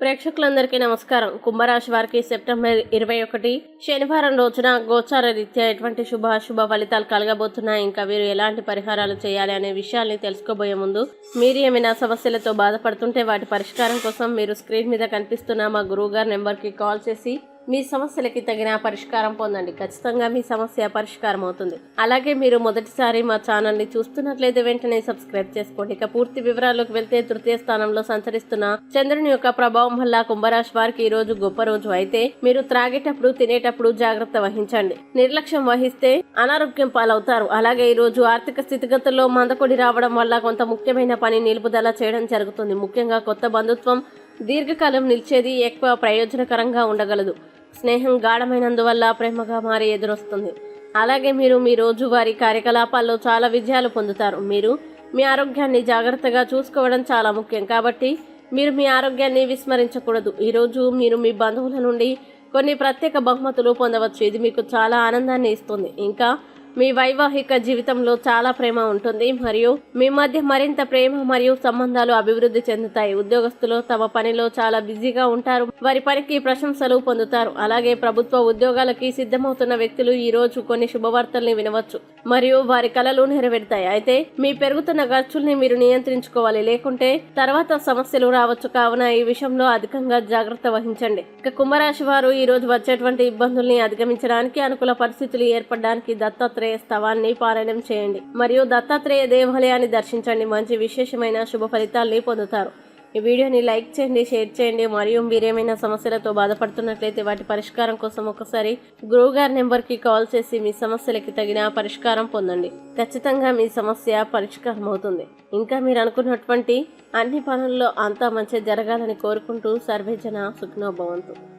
ప్రేక్షకులందరికీ నమస్కారం. కుంభరాశి వారికి సెప్టెంబర్ ఇరవై ఒకటి శనివారం రోజున గోచార రీత్యా ఎటువంటి శుభ అశుభ ఫలితాలు కలగబోతున్నాయి? ఇంకా వీరు ఎలాంటి పరిహారాలు చేయాలి అనే విషయాల్ని తెలుసుకోబోయే ముందు మీరు ఏమైనా సమస్యలతో బాధపడుతుంటే వాటి పరిష్కారం కోసం మీరు స్క్రీన్ మీద కనిపిస్తున్న మా గురువు గారి నెంబర్కి కాల్ చేసి మీ సమస్యలకి తగిన పరిష్కారం పొందండి. ఖచ్చితంగా మీ సమస్య పరిష్కారం అవుతుంది. అలాగే మీరు మొదటిసారి మా ఛానల్ని చూస్తున్నట్లయితే వెంటనే సబ్స్క్రైబ్ చేసుకోండి. ఇక పూర్తి వివరాల్లోకి వెళ్తే తృతీయ స్థానంలో సంచరిస్తున్న చంద్రుని యొక్క ప్రభావం వల్ల కుంభరాశి వారికి ఈ రోజు గొప్ప రోజు. అయితే మీరు త్రాగేటప్పుడు తినేటప్పుడు జాగ్రత్త వహించండి. నిర్లక్ష్యం వహిస్తే అనారోగ్యం పాలవుతారు. అలాగే ఈ రోజు ఆర్థిక స్థితిగతుల్లో మందకొడి రావడం వల్ల కొంత ముఖ్యమైన పని నిలుపుదల చేయడం జరుగుతుంది. ముఖ్యంగా కొత్త బంధుత్వం దీర్ఘకాలం నిలిచేది ఎక్కువ ప్రయోజనకరంగా ఉండగలదు. స్నేహం గాఢమైనందువల్ల ప్రేమగా మారి ఎదురొస్తుంది. అలాగే మీరు మీ రోజువారీ కార్యకలాపాల్లో చాలా విజయాలు పొందుతారు. మీరు మీ ఆరోగ్యాన్ని జాగ్రత్తగా చూసుకోవడం చాలా ముఖ్యం. కాబట్టి మీరు మీ ఆరోగ్యాన్ని విస్మరించకూడదు. ఈరోజు మీరు మీ బంధువుల నుండి కొన్ని ప్రత్యేక బహుమతులు పొందవచ్చు. ఇది మీకు చాలా ఆనందాన్ని ఇస్తుంది. ఇంకా మీ వైవాహిక జీవితంలో చాలా ప్రేమ ఉంటుంది మరియు మీ మధ్య మరింత ప్రేమ మరియు సంబంధాలు అభివృద్ధి చెందుతాయి. ఉద్యోగస్తులు తమ పనిలో చాలా బిజీగా ఉంటారు. వారి పనికి ప్రశంసలు పొందుతారు. అలాగే ప్రభుత్వ ఉద్యోగాలకి సిద్ధమవుతున్న వ్యక్తులు ఈ రోజు కొన్ని శుభవార్తల్ని వినవచ్చు మరియు వారి కలలు నెరవేరుతాయి. అయితే మీ పెరుగుతున్న ఖర్చుల్ని మీరు నియంత్రించుకోవాలి. లేకుంటే తర్వాత సమస్యలు రావచ్చు. కావున ఈ విషయంలో అధికంగా జాగ్రత్త వహించండి. ఇక కుంభరాశి వారు ఈ రోజు వచ్చేటువంటి ఇబ్బందుల్ని అధిగమించడానికి అనుకూల పరిస్థితులు ఏర్పడడానికి దత్తాత్రేయ స్థవాన్ని పారాయణం చేయండి. మరియు దత్తాత్రేయ దేవాలయాన్ని దర్శించండి. మంచి విశేషమైన శుభ ఫలితాల్ని పొందుతారు. ఈ వీడియోని లైక్ చేయండి షేర్ చేయండి. మరియు మీరేమైనా సమస్యలతో బాధపడుతున్నట్లయితే వాటి పరిష్కారం కోసం ఒకసారి గురువు గారి నెంబర్కి కాల్ చేసి మీ సమస్యలకి తగిన పరిష్కారం పొందండి. ఖచ్చితంగా మీ సమస్య పరిష్కారం అవుతుంది. ఇంకా మీరు అనుకున్నటువంటి అన్ని పనుల్లో అంతా మంచి జరగాలని కోరుకుంటూ సర్వేజన సుఖ్నోభవంతు.